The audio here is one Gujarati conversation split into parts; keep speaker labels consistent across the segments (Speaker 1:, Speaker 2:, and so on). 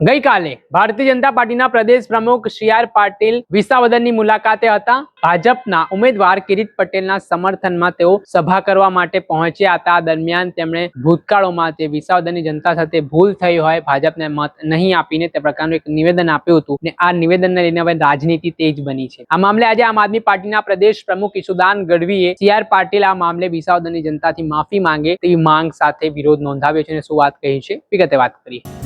Speaker 1: ગઈકાલે ભારતીય જનતા પાર્ટીના પ્રદેશ પ્રમુખ સી આર પાટીલ વિસાવદરની મુલાકાતે હતા. ભાજપના ઉમેદવાર કિરીટ પટેલના સમર્થનમાં તેઓ સભા કરવા માટે પહોંચ્યા હતા. દરમિયાન તેમણે ભૂતકાળોમાં તે વિસાવદરની જનતા સાથે ભૂલ થઈ હોય, ભાજપને મત નહીં આપીને તે પ્રકારનું એક નિવેદન આપ્યું હતું ને આ નિવેદનને લઈને હવે રાજનીતિ તેજ બની છે. આ મામલે આજે આમ આદમી પાર્ટીના પ્રદેશ પ્રમુખ ઈશુદાન ગઢવીએ સી આર પાટીલ આ મામલે વિસાવદરની જનતાથી માફી માંગે તેવી માંગ સાથે વિરોધ નોંધાવ્યો છે અને શું વાત કહી છે? વિગતે વાત કરીએ.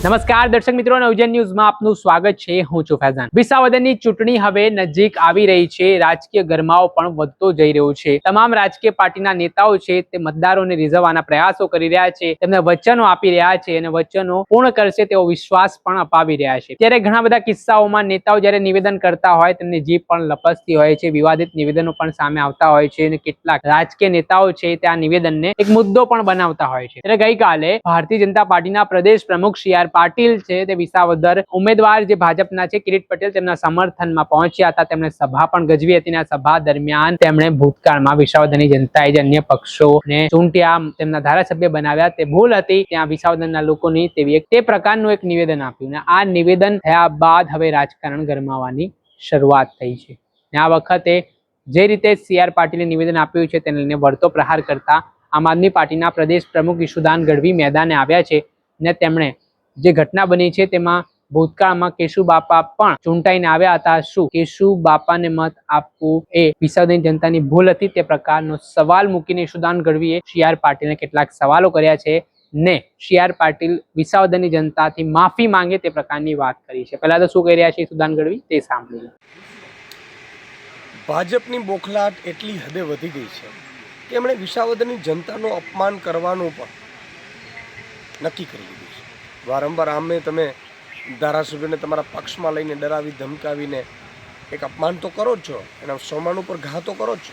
Speaker 1: નમસ્કાર, દર્શક મિત્રો નવજન ન્યૂઝમાં આપનું સ્વાગત છે. હું છું ફૈઝાન. વિસાવદનની ચૂંટણી હવે નજીક આવી રહી છે. રાજકીય ગરમાવો પણ વધતો જઈ રહ્યો છે. તમામ રાજકીય પાર્ટીના નેતાઓ છે તે મતદારોને રીઝવવાના પ્રયાસો કરી રહ્યા છે. તેમને વચનો આપી રહ્યા છે અને વચનો પૂર્ણ કરશે તેવો વિશ્વાસ પણ અપાવી રહ્યા છે. ત્યારે ઘણા બધા કિસ્સાઓમાં નેતાઓ જ્યારે નિવેદન કરતા હોય, તેમની જીભ પણ લપસતી હોય છે. વિવાદિત નિવેદનો પણ સામે આવતા હોય છે અને કેટલાક રાજકીય નેતાઓ છે તે આ નિવેદનને એક મુદ્દો પણ બનાવતા હોય છે. ત્યારે ગઈકાલે ભારતીય જનતા પાર્ટીના પ્રદેશ પ્રમુખ સી આર પાટીલ છે, તે વિસાવદર ઉમેદવાર જે ભાજપના છે, કિરીટ પટેલ તેમના સમર્થનમાં પહોંચ્યા હતા. તેમણે સભા પણ ગજવી હતી સભા દરમિયાન તેમણે ભૂતકાળમાં વિસાવદરની જનતાએ જે અન્ય પક્ષોને ચૂંટ્યા તેમના ધારાસભ્ય બનાવ્યા. તે ભૂલ હતી. ત્યાં વિસાવદરના લોકોની તેવી એક, તે પ્રકારનું એક નિવેદન આપ્યું અને આ નિવેદન થયા બાદ હવે રાજકારણ ગરમાવાની શરૂઆત થઈ છે. આ વખતે જે રીતે સી આર પાટીલે નિવેદન આપ્યું છે, તેને લઈને વળતો પ્રહાર કરતા આમ આદમી પાર્ટીના પ્રદેશ પ્રમુખ ઈશુદાન ગઢવી મેદાને આવ્યા છે ને તેમણે જે ઘટના બની છે તેમાં ભૂતકાળમાં કેશુ બાપા પણ ચૂંટાઈને આવ્યા હતા. શું કેશુ બાપાને મત આપવું એ વિસાવદરની જનતાની ભૂલ હતી તે પ્રકારનો સવાલ મૂકીને સુદાન ગઢવીએ સી આર પાટીલને કેટલાક સવાલો કર્યા છે ને સી આર પાટીલ વિસાવદરની જનતાથી માફી માંગે તે પ્રકારની વાત કરી છે. પહેલા તો શું કહી રહ્યા છે સુદાન ગઢવી? તે સાંભળી
Speaker 2: ભાજપની બોખલાટ એટલી હદે વધી ગઈ છે કે એમણે વિસાવદરની જનતાનું અપમાન કરવાનું પણ નક્કી કરી લીધું વારંવાર આમે તમે ધારાસભ્યને તમારા પક્ષમાં લઈને ડરાવી, ધમકાવીને એક અપમાન તો કરો જ છો. એના સોમાન ઉપર ઘા તો કરો જ છો.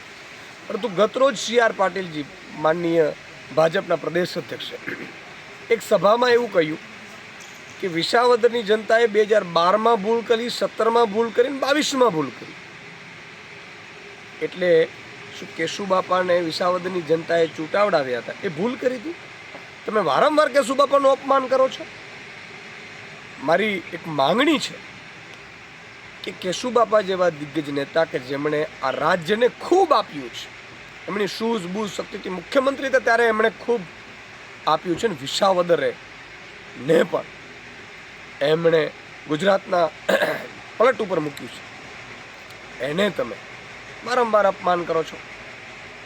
Speaker 2: પરંતુ ગતરોજ સી આર પાટીલજી, માનનીય ભાજપના પ્રદેશ અધ્યક્ષે, એક સભામાં એવું કહ્યું કે વિસાવદરની જનતાએ બે હજાર બારમાં ભૂલ કરી, સત્તરમાં ભૂલ કરી ને બાવીસમાં ભૂલ કરી. એટલે શું કેશુબાપાને વિસાવદરની જનતાએ ચૂંટાવડાવ્યા હતા? એ ભૂલ કરી હતી? તમે વારંવાર કેશુબાપાનું અપમાન કરો છો? મારી એક માંગણી છે કે કેશુબાપા જેવા દિગ્ગજ નેતા કે જેમણે આ રાજ્યને ખૂબ આપ્યું છે, એમની શૂઝ, બૂઝ શક્તિથી મુખ્યમંત્રી હતા ત્યારે એમણે ખૂબ આપ્યું છે ને વિસાવદરે ને પણ એમણે ગુજરાતના પલટ ઉપર મૂક્યું છે. એને તમે વારંવાર અપમાન કરો છો?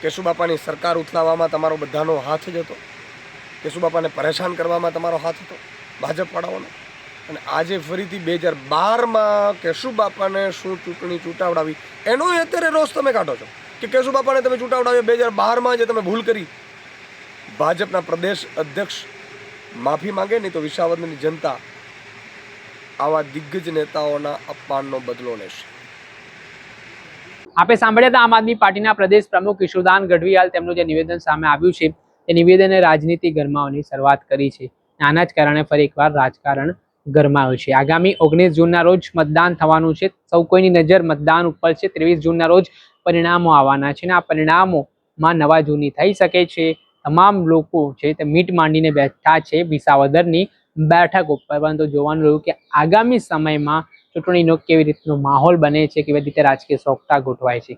Speaker 2: કેશુબાપાની સરકાર ઉથલાવવામાં તમારો બધાનો હાથ જ હતો. કેશુબાપાને પરેશાન કરવામાં તમારો હાથ હતો ભાજપવાળાઓનો? અને આજે ફરીથી બે હજાર બારમાં કેશુબાપાને શું ચૂંટણી ચૂંટાવડાવી? એનો અત્યારે રોષ તમે કાઢો છો કે કેશુબાપાને તમે ચૂંટાવડાવ્યો બે હજાર બારમાં જે તમે ભૂલ કરી? ભાજપના પ્રદેશ અધ્યક્ષ માફી માંગે નહીં તો વિસાવદરની જનતા આવા દિગ્ગજ નેતાઓના અપમાનનો બદલો લેશે.
Speaker 1: આપે સાંભળ્યા હતા આમ આદમી પાર્ટીના પ્રદેશ પ્રમુખ ઈશુદાન ગઢવી હાલ તેમનું જે નિવેદન સામે આવ્યું છે તે નિવેદને રાજનીતિ ગરમાવાની શરૂઆત કરી છે. આના જ કારણે ફરી એકવાર રાજકારણ ગરમાયું છે. આગામી ઓગણીસ જૂનના રોજ મતદાન થવાનું છે. સૌ કોઈની નજર મતદાન ઉપર છે. ત્રેવીસ જૂનના રોજ પરિણામો આવવાના છે અને આ પરિણામોમાં નવા જૂની થઈ શકે છે. તમામ લોકો છે તે મીટ માંડીને બેઠા છે વિસાવદરની બેઠક ઉપર, પરંતુ જોવાનું રહ્યું કે આગામી સમયમાં ચૂંટણીનો કેવી રીતનો માહોલ બને છે, કેવી રીતે રાજકીય સોગતા ગોઠવાય છે.